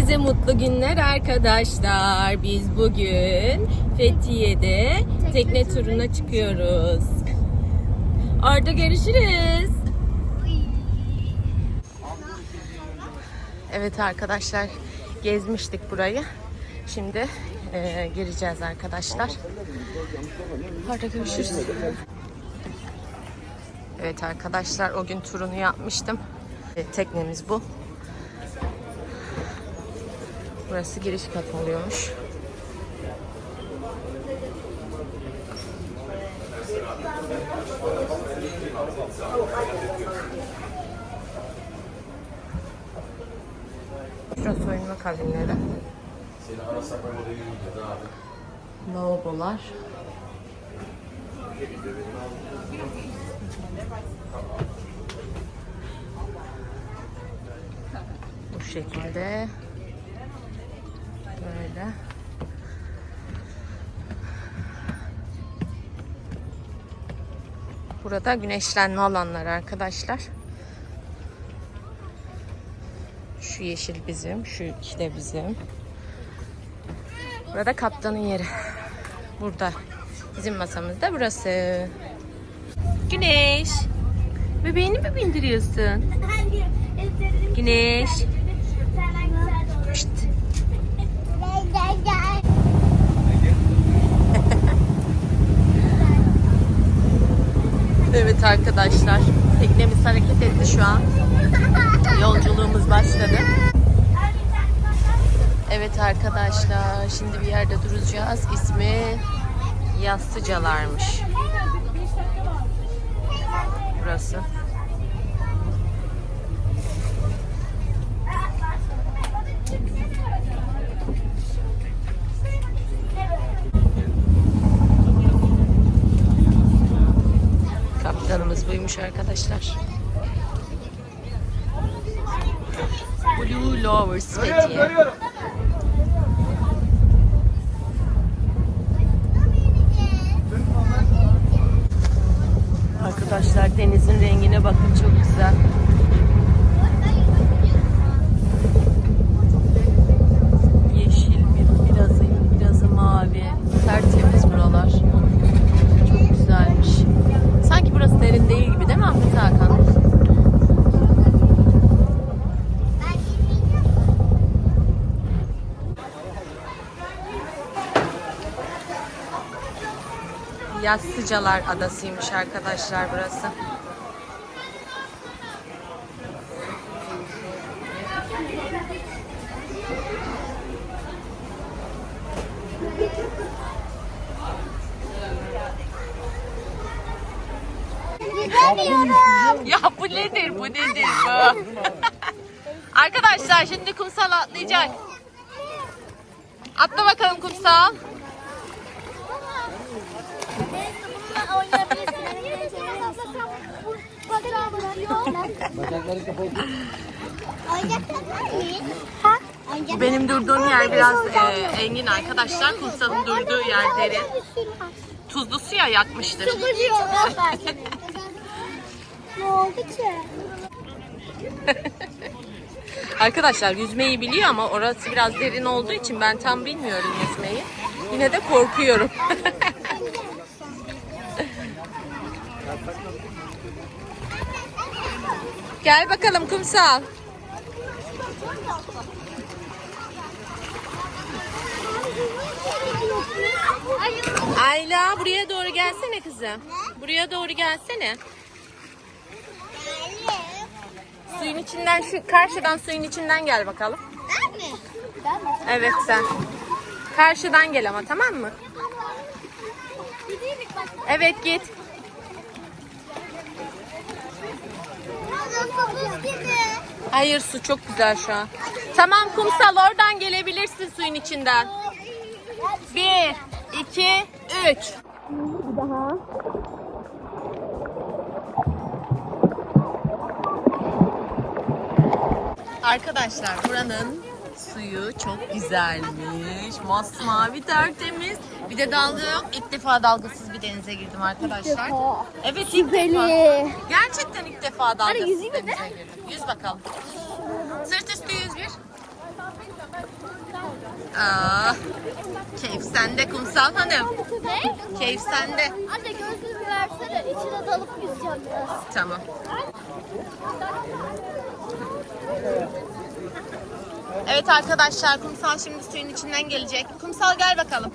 Herkese mutlu günler arkadaşlar. Biz bugün Fethiye'de tekne turuna çıkıyoruz. Orada görüşürüz. Evet arkadaşlar gezmiştik burayı. Şimdi eee, gireceğiz arkadaşlar. Orada görüşürüz. Evet arkadaşlar o gün turunu yapmıştım. E, teknemiz bu. Burası giriş katı oluyormuş. Şurası soyunma kabinleri. Lavabolar. Bu şekilde. Burada güneşlenme alanları arkadaşlar. Şu yeşil bizim, şu iki de bizim. Burada kaptanın yeri. Burada. Bizim masamız da burası. Güneş. Bebeğini mi bindiriyorsun? Güneş. Evet arkadaşlar. Teknemiz hareket etti şu an. Yolculuğumuz başladı. Evet arkadaşlar. Şimdi bir yerde duracağız. İsmi Yassıcalarmış. Burası. Kaptanımız buymuş arkadaşlar. Blue Lovers Fethiye. Arkadaşlar denizin rengine bakın çok güzel. Yeşil bir, birazı, birazı mavi. Tertemiz buralar. Çok güzelmiş. Sanki burası derin değil gibi değil mi Ahmet Hakan? Yassıcalar Adası'ymış arkadaşlar burası. Ya bu nedir bu nedir bu? Arkadaşlar şimdi kumsal atlayacak. Atla bakalım kumsal. Benim durduğum yer biraz e, engin arkadaşlar. Kumsalın durduğu yer derin. Tuzlu suya yakmıştır. Çok acıyor. ne oldu ki? Arkadaşlar yüzmeyi biliyor ama orası biraz derin olduğu için ben tam bilmiyorum yüzmeyi. Yine de korkuyorum. Gel bakalım kumsal. Ayla buraya doğru gelsene kızım. Buraya doğru gelsene. Suyun içinden şu karşıdan suyun içinden gel bakalım. Ben mi? Ben mi? Evet sen. Karşıdan gel ama tamam mı? Evet git. Nasıl buz gibi? Hayır su çok güzel şu an. Tamam kumsal oradan gelebilirsin suyun içinden. Bir, iki, üç. Arkadaşlar buranın suyu çok güzelmiş. Masmavi tertemiz. Bir de dalga yok. İlk defa dalgasız bir denize girdim arkadaşlar. Evet ilk defa. Gerçekten ilk defa dalgasız yüzeyim mi denize girdim. Yüz bakalım. Sırt üstü yüz bir. Aa, keyif sende kumsal hanım. Ne? Keyif sende. Anne gözlüğümü versene. İçine dalıp yüzeceğim biraz. Tamam. Evet arkadaşlar kumsal şimdi suyun içinden gelecek. Kumsal gel bakalım.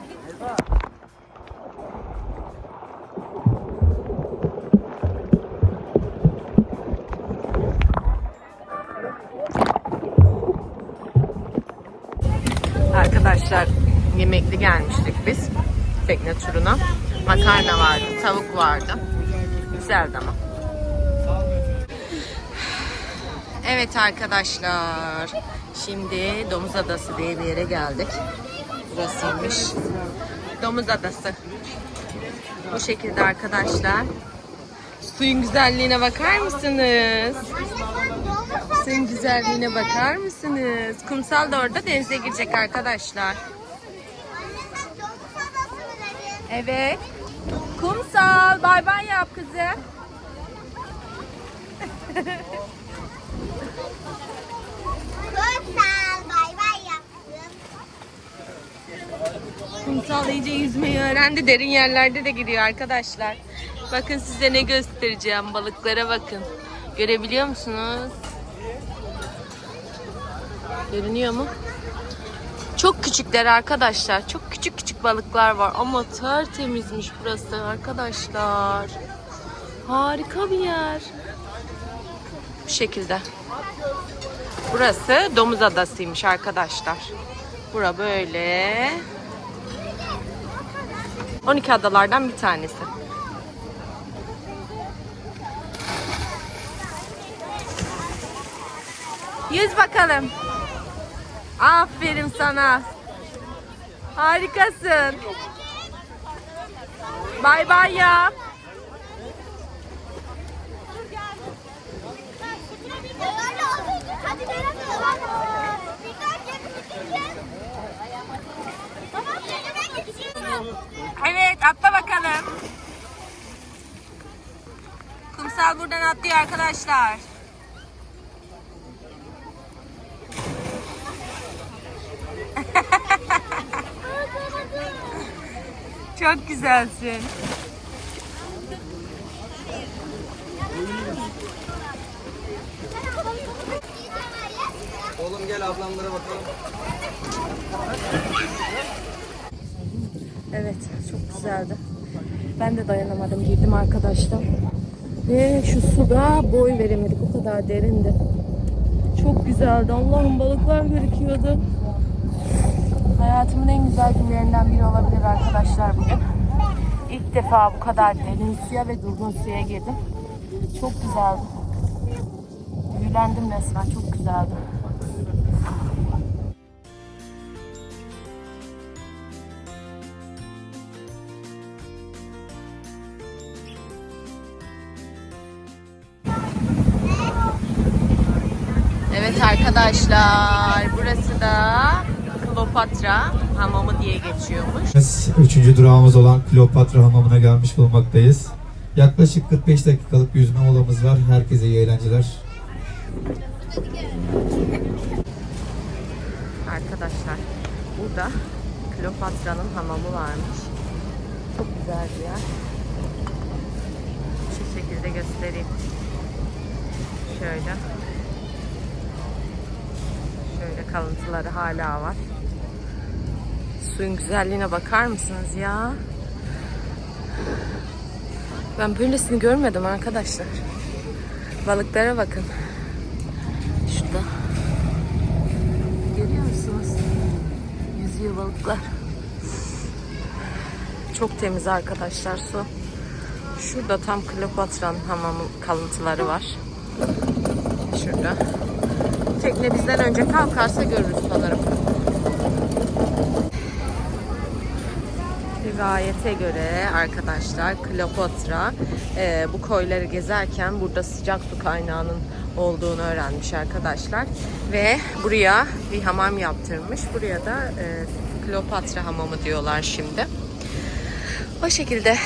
Arkadaşlar yemekli gelmiştik biz tekne turuna. Makarna vardı, tavuk vardı. Güzeldi ama. Evet arkadaşlar. Şimdi Domuz Adası diye bir yere geldik. Burasıymış. Domuz Adası. Bu şekilde arkadaşlar. Suyun güzelliğine bakar mısınız? Suyun güzelliğine bakar mısınız? Kumsal da orada denize girecek arkadaşlar. Evet. Kumsal bay bay yap kızım. Kumsal bay bay yaptım. Kumsal iyice yüzmeyi öğrendi. Derin yerlerde de gidiyor arkadaşlar. Bakın size ne göstereceğim. Balıklara bakın. Görebiliyor musunuz? Görünüyor mu? Çok küçükler arkadaşlar. Çok küçük küçük balıklar var ama tertemizmiş burası arkadaşlar. Harika bir yer. Bu şekilde. Burası Domuz Adası'ymış arkadaşlar. Bura böyle. 12 adalardan bir tanesi. Yüz bakalım. Aferin sana. Harikasın. Bay bay ya. Hadi beraber. Birden gel. Tamam, yerine geçiyorum. Evet atla bakalım. Kumsal atlıyor arkadaşlar. Çok güzelsin. Oğlum gel ablamlara bakalım. Evet çok güzeldi. Ben de dayanamadım girdim arkadaşlar. Ve şu suda boy veremedik o kadar derindi. Çok güzeldi. Allah'ım balıklar gözüküyordu. Hayatımın en güzel günlerinden biri olabilir arkadaşlar bugün. İlk defa bu kadar derin suya ve durgun suya girdim. Çok güzeldi. Büyülendim resmen. Çok güzeldi. Arkadaşlar burası da Kleopatra hamamı diye geçiyormuş. Biz Üçüncü durağımız olan Kleopatra Hamamı'na gelmiş bulunmaktayız. Yaklaşık 45 dakikalık bir yüzme molamız var. Herkese iyi eğlenceler. Arkadaşlar burada Kleopatra'nın hamamı varmış. Çok güzel bir yer. Şu şekilde göstereyim. Şöyle. Kalıntıları hala var. Suyun güzelliğine bakar mısınız ya? Ben böylesini görmedim arkadaşlar. Balıklara bakın. Şurada. Görüyor musunuz? Yüzüyor balıklar. Çok temiz arkadaşlar su. Şurada tam Kleopatra'nın hamamı kalıntıları var. Şurada. Tekne bizden önce kalkarsa görürüz sanırım. Rivayete göre arkadaşlar Kleopatra e, bu koyları gezerken burada sıcak su kaynağının olduğunu öğrenmiş arkadaşlar. Ve buraya bir hamam yaptırmış. Buraya da e, Kleopatra hamamı diyorlar şimdi. O şekilde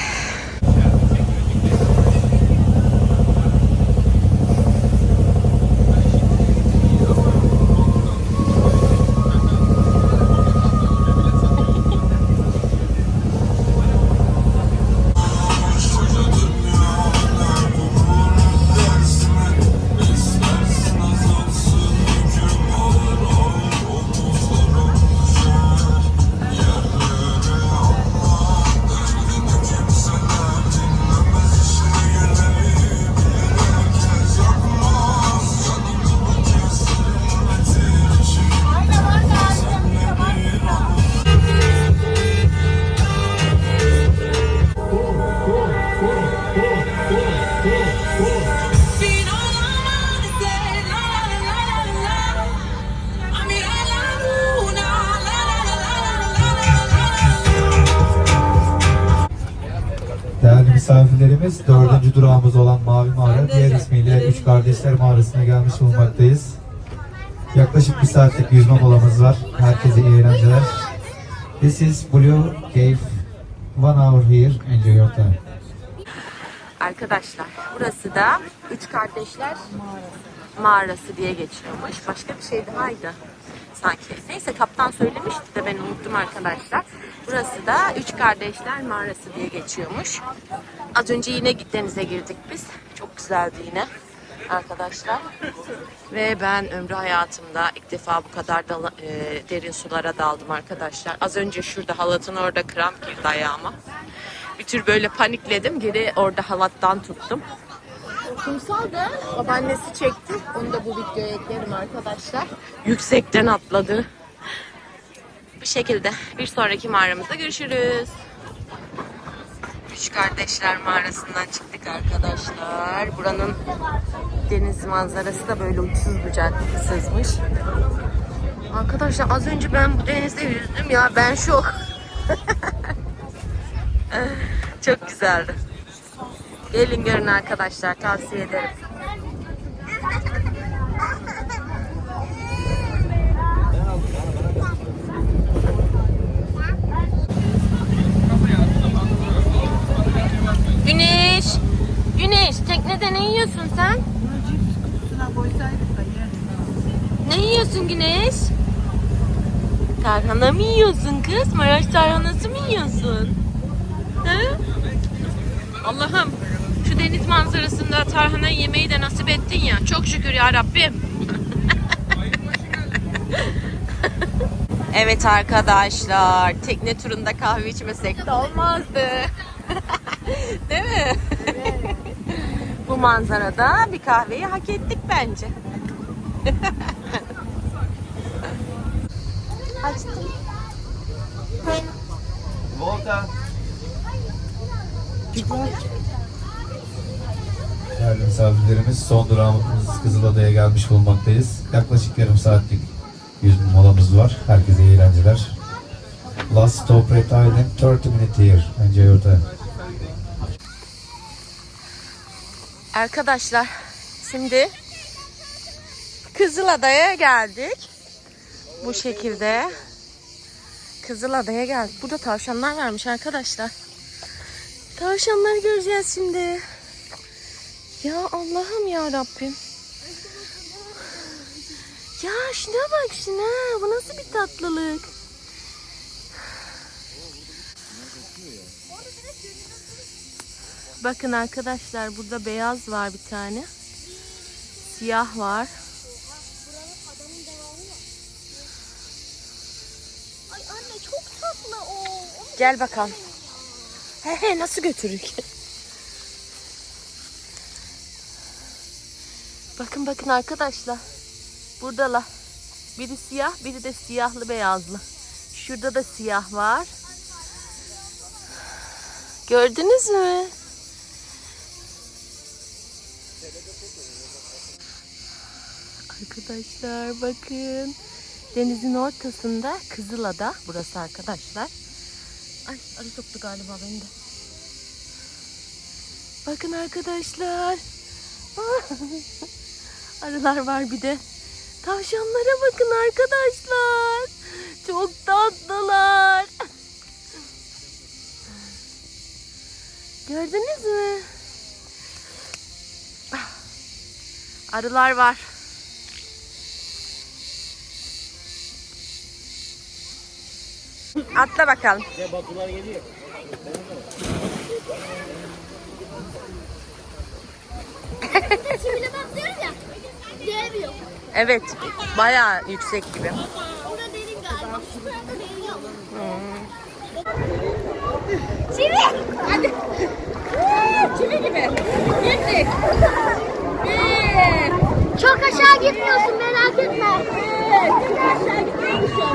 misafirlerimiz dördüncü durağımız olan Mavi Mağara, diğer ismiyle Üç Kardeşler Mağarası'na gelmiş bulunmaktayız. Yaklaşık bir saatlik yüzme molamız var. Herkese iyi eğlenceler. This is Blue Cave. One hour here. Enjoy your time. Arkadaşlar burası da Üç Kardeşler Mağarası diye geçiyormuş. Başka bir şey dahaydı sanki. Neyse kaptan söylemişti de ben unuttum arkadaşlar. Burası da Üç Kardeşler Mağarası diye geçiyormuş. Az önce yine denize girdik biz. Çok güzeldi yine arkadaşlar. Ve ben ömrü hayatımda ilk defa bu kadar dala- e, derin sulara daldım arkadaşlar. Az önce şurada halatın orada kramp girdi ayağıma. Bir tür böyle panikledim. Geri orada halattan tuttum. Kumsal da babaannesi çekti. Onu da bu videoya eklerim arkadaşlar. Yüksekten atladı. Bu şekilde bir sonraki mağaramızda görüşürüz. Üç kardeşler mağarasından çıktık arkadaşlar. Buranın deniz manzarası da böyle uçsuz bucaksızmış. Arkadaşlar az önce ben bu denizde yüzdüm ya ben şok. Çok güzeldi. Gelin görün arkadaşlar tavsiye ederim. Güneş, Teknede ne yiyorsun sen? Ne yiyorsun Güneş? Tarhana mı yiyorsun kız? Maraş tarhanası mı yiyorsun? He? Allah'ım şu deniz manzarasında tarhana yemeği de nasip ettin ya. Çok şükür ya Rabbim. evet arkadaşlar tekne turunda kahve içmesek de olmazdı. Değil mi? Bu manzarada bir kahveyi hak ettik bence. Açtım. Değerli misafirlerimiz son durağımız Kızılada'ya gelmiş bulunmaktayız. Yaklaşık yarım saatlik yüzme molamız var. Herkese iyi eğlenceler. Last stop Red Island 30 minutes here. Enjoy your time. Arkadaşlar şimdi Kızılada'ya geldik. Bu şekilde Kızılada'ya geldik. Burada tavşanlar varmış arkadaşlar. Tavşanları göreceğiz şimdi. Ya Allah'ım ya Rabbim. Ya şuna bak şuna. Bu nasıl bir tatlılık. Bakın arkadaşlar burada beyaz var bir tane. Siyah var. Ay anne çok tatlı o. Onu Gel bakalım. He he nasıl götürük? bakın bakın arkadaşlar. Buradalar. Biri siyah, biri de siyahlı beyazlı. Şurada da siyah var. Gördünüz mü? Arkadaşlar bakın. Denizin ortasında Kızılada burası arkadaşlar. Ay arı soktu galiba beni de. Bakın arkadaşlar. Arılar var bir de. Tavşanlara bakın arkadaşlar. Çok tatlılar. Gördünüz mü? Arılar var. Atla bakalım. Çivile bakıyoruz ya. Değmiyor. Evet, bayağı yüksek gibi. Orada derin galiba. Şu tarafta derin yok. Çivi. Hadi. Çivi gibi. Gittik. Çok aşağı gitmiyorsun merak etme. Evet. aşağı gitmiyorsun.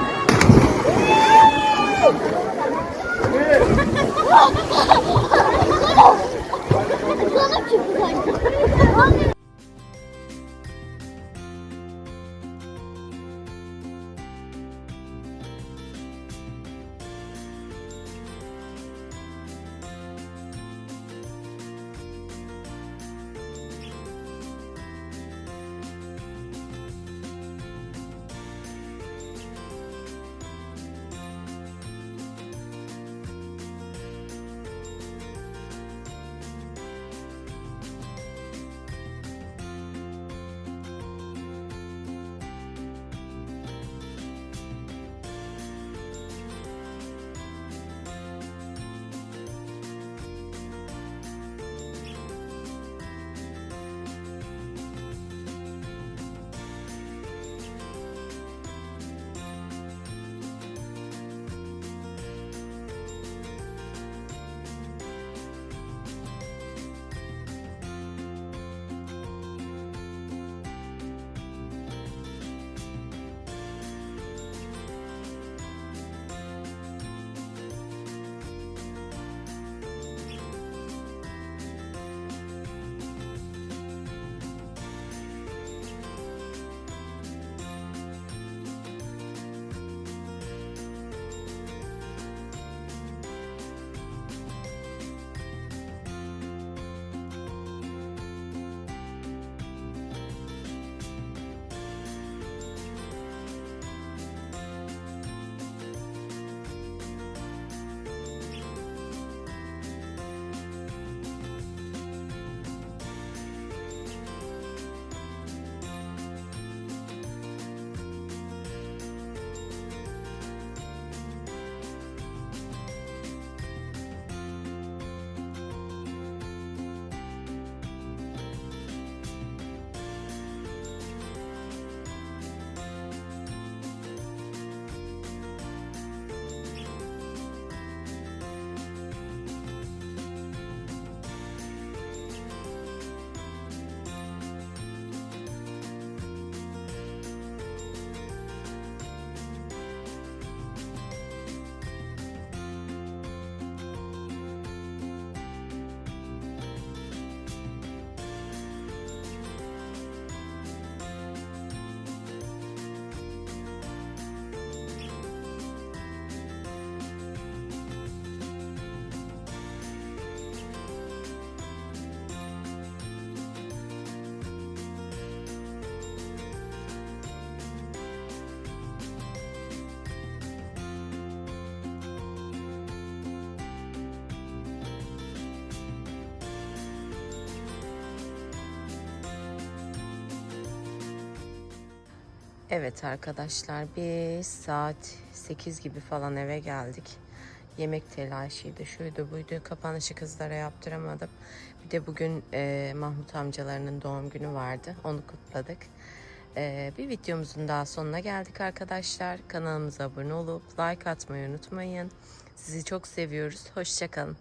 Evet arkadaşlar biz saat 8 gibi falan eve geldik. Yemek telaşıydı, şuydu buydu. Kapanışı kızlara yaptıramadım. Bir de bugün e, Mahmut amcalarının doğum günü vardı. Onu kutladık. E, bir videomuzun daha sonuna geldik arkadaşlar. Kanalımıza abone olup like atmayı unutmayın. Sizi çok seviyoruz. Hoşçakalın.